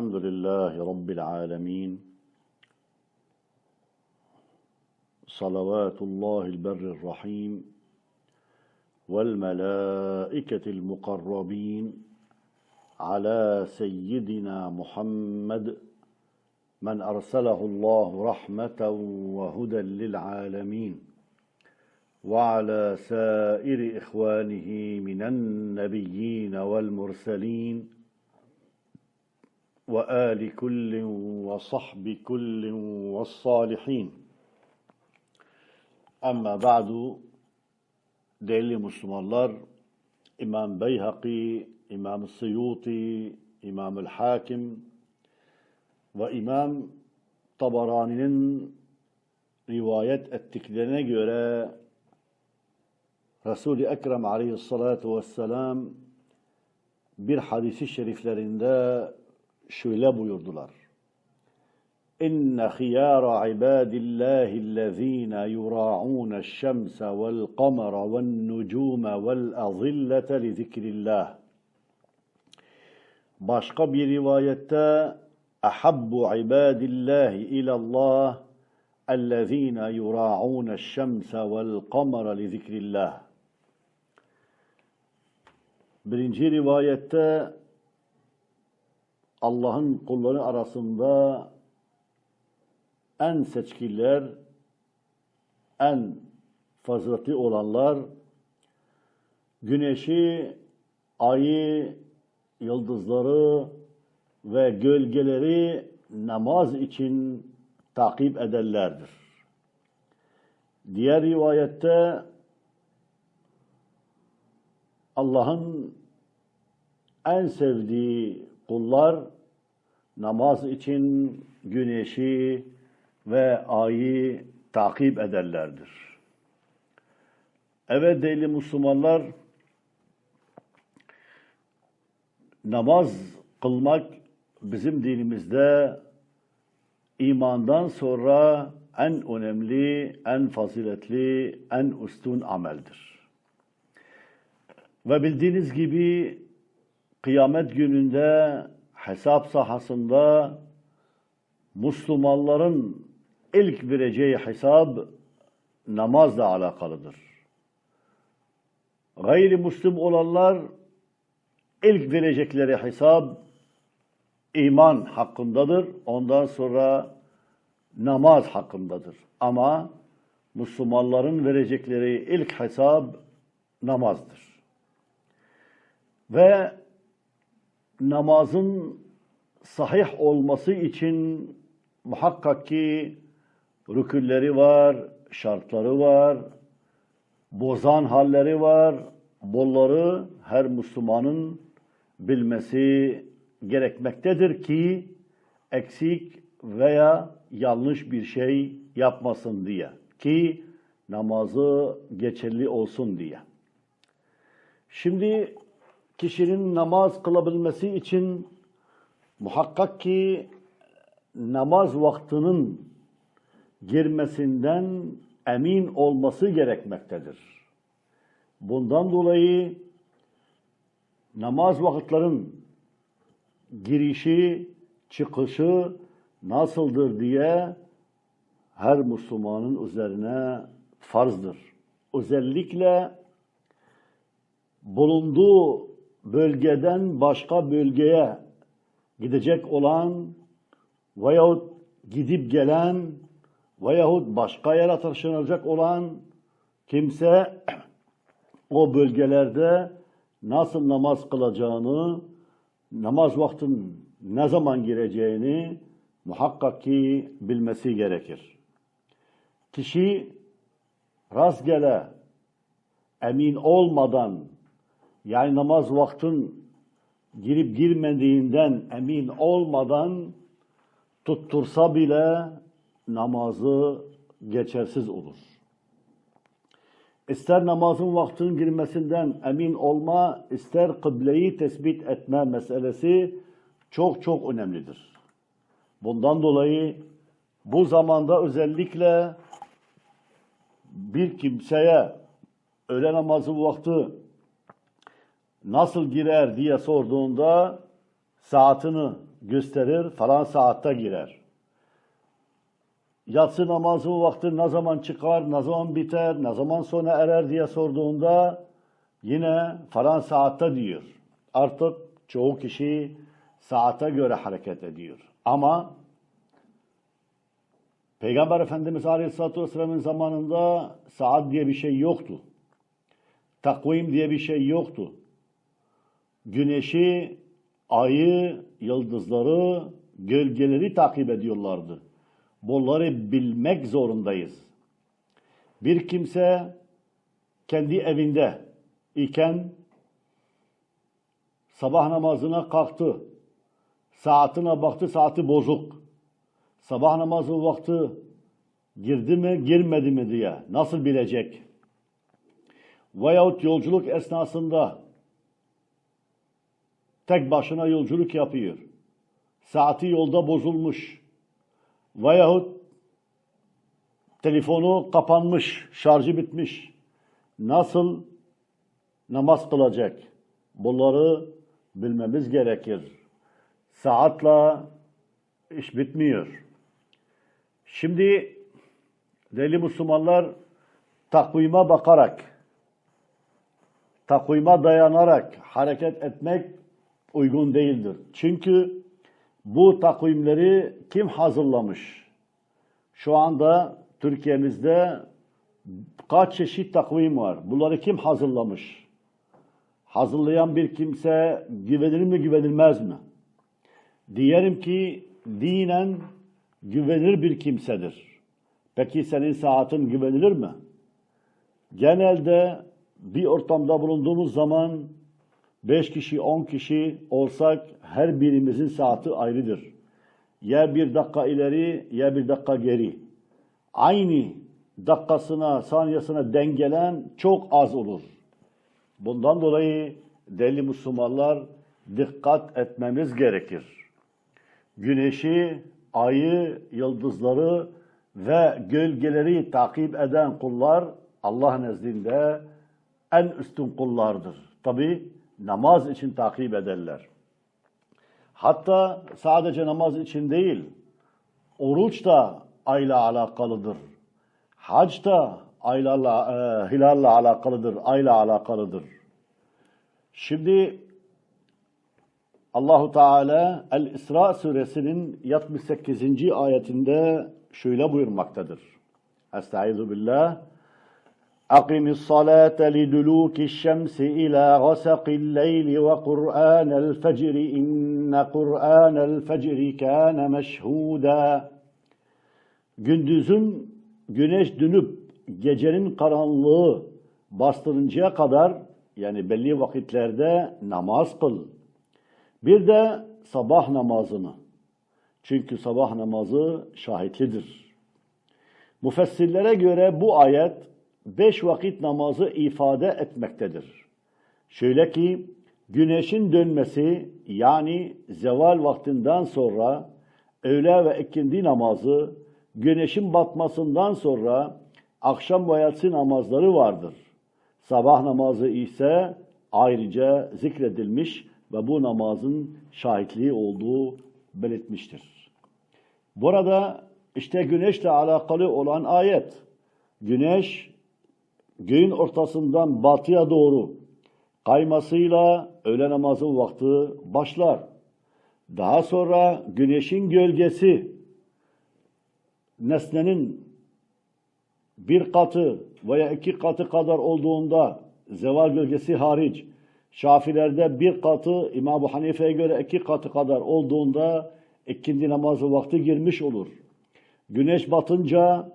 الحمد لله رب العالمين. صلوات الله البر الرحيم والملائكة المقربين على سيدنا محمد من أرسله الله رحمة وهدى للعالمين وعلى سائر إخوانه من النبيين والمرسلين وآل كل وصحب كل والصالحين. أما بعد ديلي مسلمالر إمام بيهقي إمام السيوطي إمام الحاكم وإمام طبراني رواية التكدنة جرى رسول أكرم عليه الصلاة والسلام bir الشريف şeriflerinde şöyle buyurdular. إن خيار عباد الله الذين يراعون الشمس والقمر والنجوم والأظلة لذكر الله Başka bir rivayette أحب عباد الله إلى الله الذين يراعون الشمس والقمر لذكر الله Birinci rivayette Allah'ın kulları arasında en seçkiler, en faziletli olanlar güneşi, ayı, yıldızları ve gölgeleri namaz için takip ederlerdir. Diğer rivayette Allah'ın en sevdiği kullar namaz için güneşi, ve ayı takip ederlerdir. Evet değerli Müslümanlar, namaz kılmak bizim dinimizde imandan sonra en önemli, en faziletli, en üstün ameldir. Ve bildiğiniz gibi kıyamet gününde hesap sahasında Müslümanların ilk vereceği hesap namazla alakalıdır. Gayrimüslim olanlar ilk verecekleri hesap iman hakkındadır. Ondan sonra namaz hakkındadır. Ama Müslümanların verecekleri ilk hesap namazdır. Ve namazın sahih olması için muhakkak ki rükülleri var, şartları var, bozan halleri var. Bunları her Müslümanın bilmesi gerekmektedir ki eksik veya yanlış bir şey yapmasın diye. Ki namazı geçerli olsun diye. Şimdi kişinin namaz kılabilmesi için muhakkak ki namaz vaktinin girmesinden emin olması gerekmektedir. Bundan dolayı namaz vakitlerin girişi, çıkışı nasıldır diye her Müslümanın üzerine farzdır. Özellikle bulunduğu bölgeden başka bölgeye gidecek olan veyahut gidip gelen veyahut başka yere taşınacak olan kimse o bölgelerde nasıl namaz kılacağını, namaz vaktin ne zaman gireceğini muhakkak ki bilmesi gerekir. Kişi rastgele emin olmadan yani namaz vaktin girip girmediğinden emin olmadan tuttursa bile namazı geçersiz olur. İster namazın vaktinin girmesinden emin olma, ister kıbleyi tespit etme meselesi çok çok önemlidir. Bundan dolayı bu zamanda özellikle bir kimseye öğle namazı vakti nasıl girer diye sorduğunda saatini gösterir, falan saatte girer. Yatsı namazı vakti ne zaman çıkar, ne zaman biter, ne zaman sona erer diye sorduğunda yine falan saatte diyor. Artık çoğu kişi saate göre hareket ediyor. Ama Peygamber Efendimiz Aleyhisselatü Vesselam'ın zamanında saat diye bir şey yoktu. Takvim diye bir şey yoktu. Güneşi, ayı, yıldızları, gölgeleri takip ediyorlardı. Bunları bilmek zorundayız. Bir kimse kendi evinde iken sabah namazına kalktı. Saatine baktı, saati bozuk. Sabah namazı vakti girdi mi, girmedi mi diye nasıl bilecek? Veyahut yolculuk esnasında tek başına yolculuk yapıyor. Saati yolda bozulmuş. Veyahut telefonu kapanmış, şarjı bitmiş. Nasıl namaz kılacak? Bunları bilmemiz gerekir. Saatla iş bitmiyor. Şimdi değerli Müslümanlar takvime bakarak, takvime dayanarak hareket etmek uygun değildir. Çünkü bu takvimleri kim hazırlamış? Şu anda Türkiye'mizde kaç çeşit takvim var? Bunları kim hazırlamış? Hazırlayan bir kimse güvenilir mi güvenilmez mi? Diyelim ki dinen güvenilir bir kimsedir. Peki senin saatin güvenilir mi? Genelde bir ortamda bulunduğumuz zaman 5 kişi, 10 kişi olsak her birimizin saati ayrıdır. Ya bir dakika ileri ya bir dakika geri. Aynı dakikasına, saniyesine dengelen çok az olur. Bundan dolayı deli Müslümanlar dikkat etmemiz gerekir. Güneşi, ayı, yıldızları ve gölgeleri takip eden kullar Allah nezdinde en üstün kullardır. Tabi namaz için takip ederler. Hatta sadece namaz için değil, oruç da ayla alakalıdır. Hac da aylarla, e, hilalla alakalıdır, ayla alakalıdır. Şimdi Allahu Teala El-İsra suresinin 78. ayetinde şöyle buyurmaktadır. Estaizu billah. أقم الصلاة لدلوك الشمس إلى غسق الليل وقرآن الفجر إن قرآن الفجر كان مشهودا Gündüzün güneş dönüp gecenin karanlığı bastırıncaya kadar yani belli vakitlerde namaz kıl. Bir de sabah namazını. Çünkü sabah namazı şahitlidir. Müfessirlere göre bu ayet beş vakit namazı ifade etmektedir. Şöyle ki güneşin dönmesi yani zeval vaktinden sonra öğle ve ikindi namazı, güneşin batmasından sonra akşam ve yatsı namazları vardır. Sabah namazı ise ayrıca zikredilmiş ve bu namazın şahitliği olduğu belirtmiştir. Burada işte güneşle alakalı olan ayet. Güneş göğün ortasından batıya doğru kaymasıyla öğle namazı vakti başlar. Daha sonra güneşin gölgesi nesnenin bir katı veya iki katı kadar olduğunda zeval gölgesi hariç Şafilerde bir katı İmam-ı Hanife'ye göre iki katı kadar olduğunda ikindi namazı vakti girmiş olur. Güneş batınca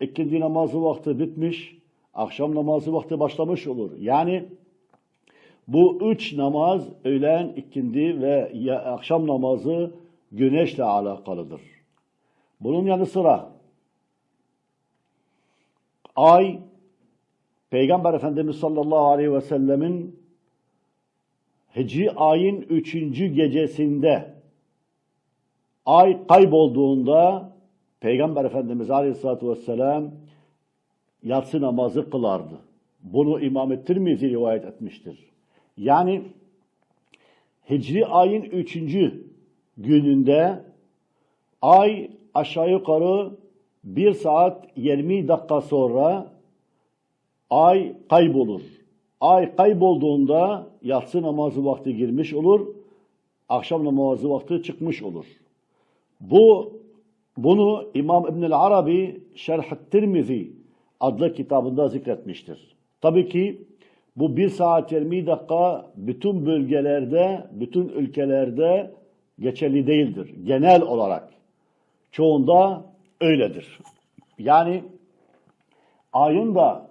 ikindi namazı vakti bitmiş, akşam namazı vakti başlamış olur. Yani bu üç namaz öğlen, ikindi ve akşam namazı güneşle alakalıdır. Bunun yanı sıra ay Peygamber Efendimiz sallallahu aleyhi ve sellemin Hicri ayın üçüncü gecesinde ay kaybolduğunda Peygamber Efendimiz Aleyhisselatü Vesselam yatsı namazı kılardı. Bunu İmam-ı Tirmizi rivayet etmiştir. Yani Hicri ayın üçüncü gününde ay aşağı yukarı 1 saat 20 dakika sonra ay kaybolur. Ay kaybolduğunda yatsı namazı vakti girmiş olur, akşam namazı vakti çıkmış olur. Bu bunu İmam İbn Arabi Şerh-i Tirmizi adlı kitabında zikretmiştir. Tabii ki bu 1 saat 20 dakika bütün bölgelerde, bütün ülkelerde geçerli değildir. Genel olarak. Çoğunda öyledir. Yani ayın da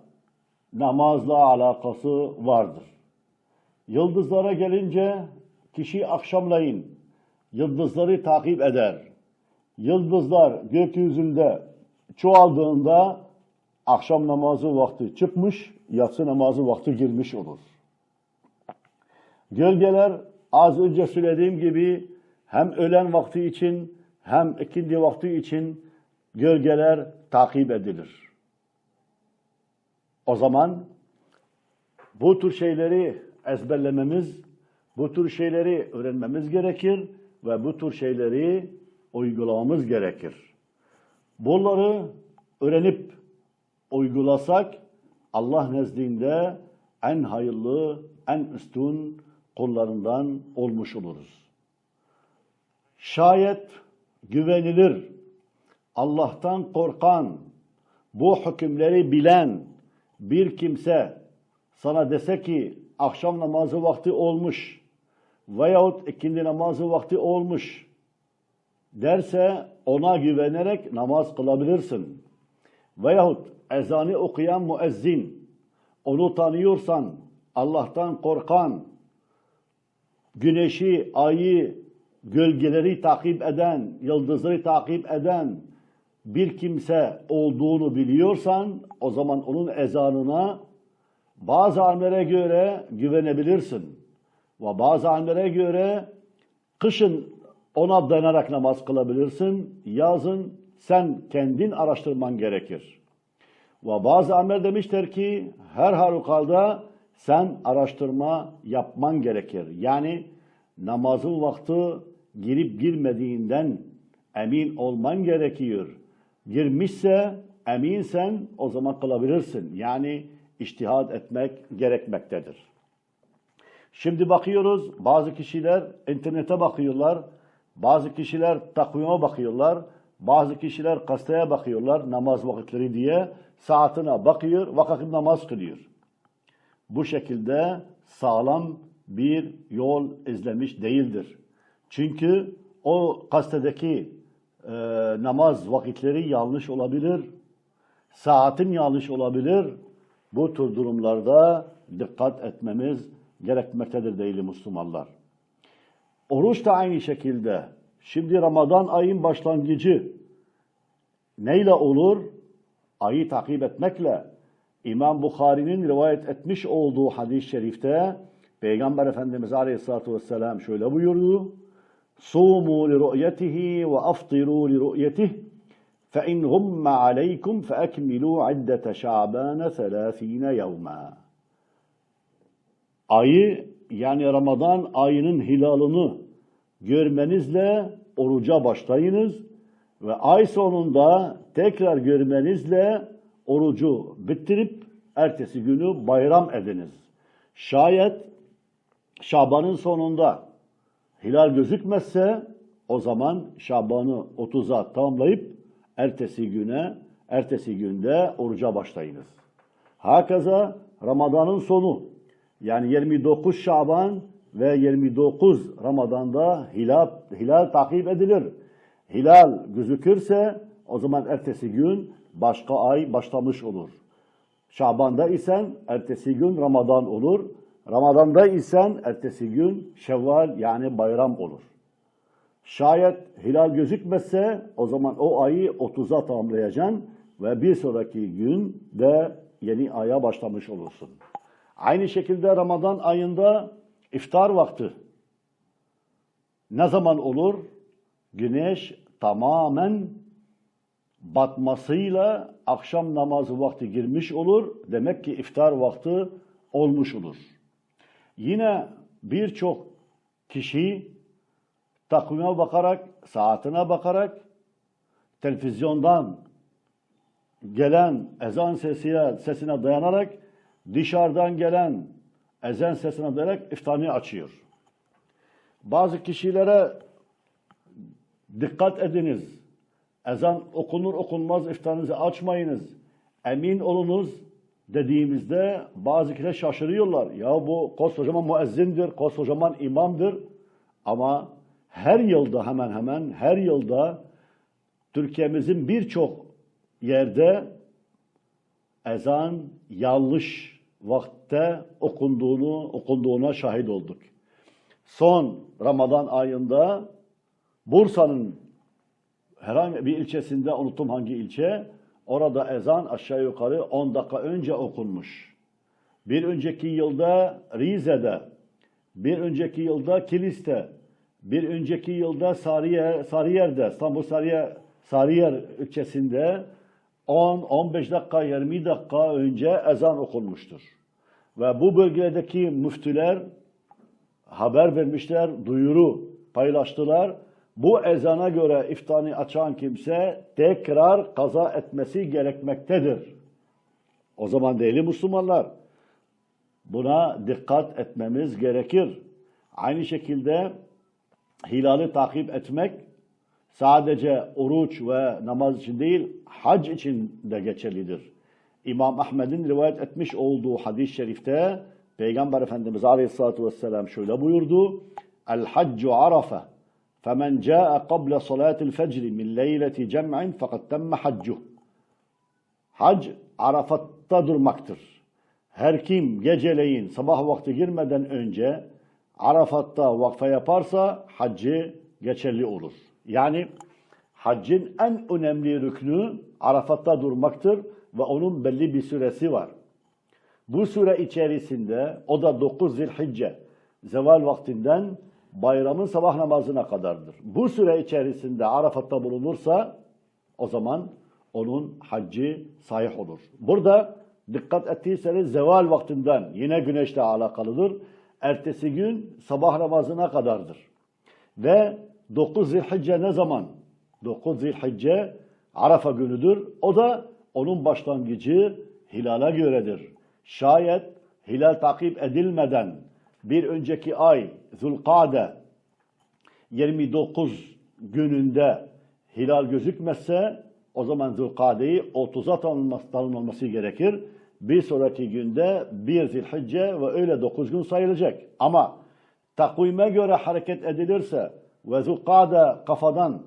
namazla alakası vardır. Yıldızlara gelince kişi akşamleyin yıldızları takip eder. Yıldızlar gökyüzünde çoğaldığında akşam namazı vakti çıkmış, yatsı namazı vakti girmiş olur. Gölgeler az önce söylediğim gibi hem öğlen vakti için hem ikindi vakti için gölgeler takip edilir. O zaman bu tür şeyleri ezberlememiz, bu tür şeyleri öğrenmemiz gerekir ve bu tür şeyleri uygulamamız gerekir. Bunları öğrenip uygulasak Allah nezdinde en hayırlı, en üstün kullarından olmuş oluruz. Şayet güvenilir, Allah'tan korkan, bu hükümleri bilen bir kimse sana dese ki akşam namazı vakti olmuş veyahut ikindi namazı vakti olmuş derse ona güvenerek namaz kılabilirsin. Veyahut ezanı okuyan müezzin, onu tanıyorsan, Allah'tan korkan, güneşi, ayı, gölgeleri takip eden, yıldızları takip eden bir kimse olduğunu biliyorsan, o zaman onun ezanına bazı alimlere göre güvenebilirsin. Ve bazı alimlere göre kışın ona dayanarak namaz kılabilirsin. Yazın sen kendin araştırman gerekir. Ve bazı alimler demişler ki her halükarda sen araştırma yapman gerekir. Yani namazın vakti girip girmediğinden emin olman gerekiyor. Girmişse eminsen o zaman kılabilirsin. Yani iştihad etmek gerekmektedir. Şimdi bakıyoruz bazı kişiler internete bakıyorlar, bazı kişiler takvime bakıyorlar, bazı kişiler gazeteye bakıyorlar namaz vakitleri diye saatine bakıyor, vakit namaz kılıyor. Bu şekilde sağlam bir yol izlemiş değildir. Çünkü o gazetedeki e, namaz vakitleri yanlış olabilir, saatin yanlış olabilir. Bu tür durumlarda dikkat etmemiz gerekmektedir değerli Müslümanlar. Oruç da aynı şekilde. Şimdi Ramazan ayın başlangıcı neyle olur? Ayı takip etmekle. İmam Bukhari'nin rivayet etmiş olduğu hadis-i şerifte Peygamber Efendimiz Aleyhisselatü Vesselam şöyle buyurdu. Sumu li ru'yetihi ve aftiru li ru'yetihi fe in humme aleykum fe ekmilu iddete şa'bâne selâfîne yevmâ. Ayı yani Ramazan ayının hilalını görmenizle oruca başlayınız ve ay sonunda tekrar görmenizle orucu bitirip ertesi günü bayram ediniz. Şayet Şaban'ın sonunda hilal gözükmezse o zaman Şaban'ı 30'a tamamlayıp ertesi güne, ertesi günde oruca başlayınız. Hakaza Ramazan'ın sonu yani 29 Şaban ve 29 Ramazan'da hilal, hilal takip edilir. Hilal gözükürse o zaman ertesi gün başka ay başlamış olur. Şaban'da isen ertesi gün Ramazan olur. Ramazan'da isen ertesi gün Şevval yani bayram olur. Şayet hilal gözükmezse o zaman o ayı 30'a tamamlayacaksın ve bir sonraki gün de yeni aya başlamış olursun. Aynı şekilde Ramazan ayında iftar vakti ne zaman olur? Güneş tamamen batmasıyla akşam namazı vakti girmiş olur. Demek ki iftar vakti olmuş olur. Yine birçok kişi takvime bakarak, saatine bakarak, televizyondan gelen ezan sesine, sesine dayanarak, dışarıdan gelen ezan sesine dayanarak iftani açıyor. Bazı kişilere dikkat ediniz. Ezan okunur okunmaz iftarınızı açmayınız. Emin olunuz dediğimizde bazı kişiler şaşırıyorlar. Ya bu koskocaman müezzindir, koskocaman imamdır. Ama her yılda hemen hemen her yılda Türkiye'mizin birçok yerde ezan yanlış vakte okunduğunu okunduğuna şahit olduk. Son Ramazan ayında Bursa'nın herhangi bir ilçesinde unuttum hangi ilçe orada ezan aşağı yukarı 10 dakika önce okunmuş. Bir önceki yılda Rize'de, bir önceki yılda Kilis'te, bir önceki yılda Sarıyer, Sarıyer'de, İstanbul Sarıyer, Sarıyer ilçesinde 10-15 dakika, 20 dakika önce ezan okunmuştur. Ve bu bölgedeki müftüler haber vermişler, duyuru paylaştılar. Bu ezana göre iftani açan kimse tekrar kaza etmesi gerekmektedir. O zaman değerli Müslümanlar buna dikkat etmemiz gerekir. Aynı şekilde hilali takip etmek sadece oruç ve namaz için değil, hac için de geçerlidir. İmam Ahmed'in rivayet etmiş olduğu hadis-i şerifte Peygamber Efendimiz Aleyhisselatü Vesselam şöyle buyurdu. El haccu arafa femen ca'e qable salatil fecri min leyleti cem'in fakat temme haccu. Hac Arafat'ta durmaktır. Her kim geceleyin sabah vakti girmeden önce Arafat'ta vakfe yaparsa hacı geçerli olur.'' Yani haccın en önemli rüknü Arafat'ta durmaktır ve onun belli bir süresi var. Bu süre içerisinde o da 9 Zilhicce zeval vaktinden bayramın sabah namazına kadardır. Bu süre içerisinde Arafat'ta bulunursa o zaman onun haccı sahih olur. Burada dikkat ettiyseniz zeval vaktinden yine güneşle alakalıdır. Ertesi gün sabah namazına kadardır. Ve 9 Zilhicce ne zaman? 9 Zilhicce Arafa günüdür. O da onun başlangıcı hilala göredir. Şayet hilal takip edilmeden bir önceki ay Zulkade 29 gününde hilal gözükmezse o zaman Zulkade'yi 30'a tanınması, gerekir. Bir sonraki günde 1 Zilhicce ve öyle 9 gün sayılacak. Ama takvime göre hareket edilirse ve Zulkade kafadan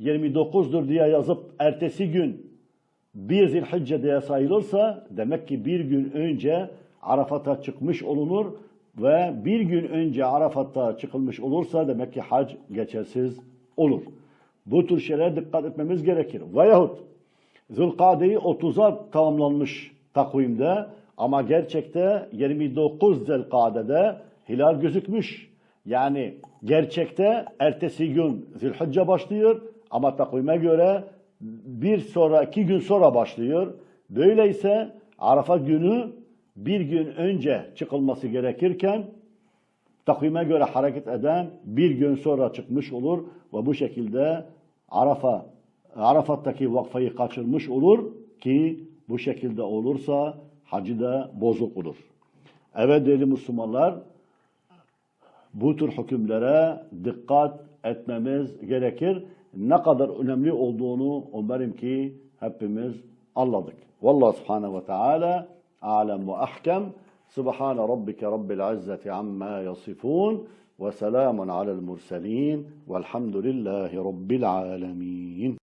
29'dur diye yazıp ertesi gün 1 Zilhicce diye sayılırsa demek ki bir gün önce Arafat'a çıkmış olunur ve bir gün önce Arafat'ta çıkılmış olursa demek ki hac geçersiz olur. Bu tür şeylere dikkat etmemiz gerekir. Veyahut Zülkade'yi 30'a tamamlanmış takvimde ama gerçekte 29 Zülkade'de hilal gözükmüş. Yani gerçekte ertesi gün Zülhicce başlıyor ama takvime göre bir sonra iki gün sonra başlıyor. Böyleyse Arafa günü bir gün önce çıkılması gerekirken takvime göre hareket eden bir gün sonra çıkmış olur ve bu şekilde Arafa Arafat'taki vakfayı kaçırmış olur ki bu şekilde olursa hacı da bozuk olur. Evet değerli Müslümanlar bu tür hükümlere dikkat etmemiz gerekir. Ne kadar önemli olduğunu umarım ki hepimiz anladık. Vallahu subhanehu ve teala alem ve ahkem. Subhane rabbike rabbil izzeti amma yasifun ve selamun alel murselin velhamdülillahi rabbil alemin.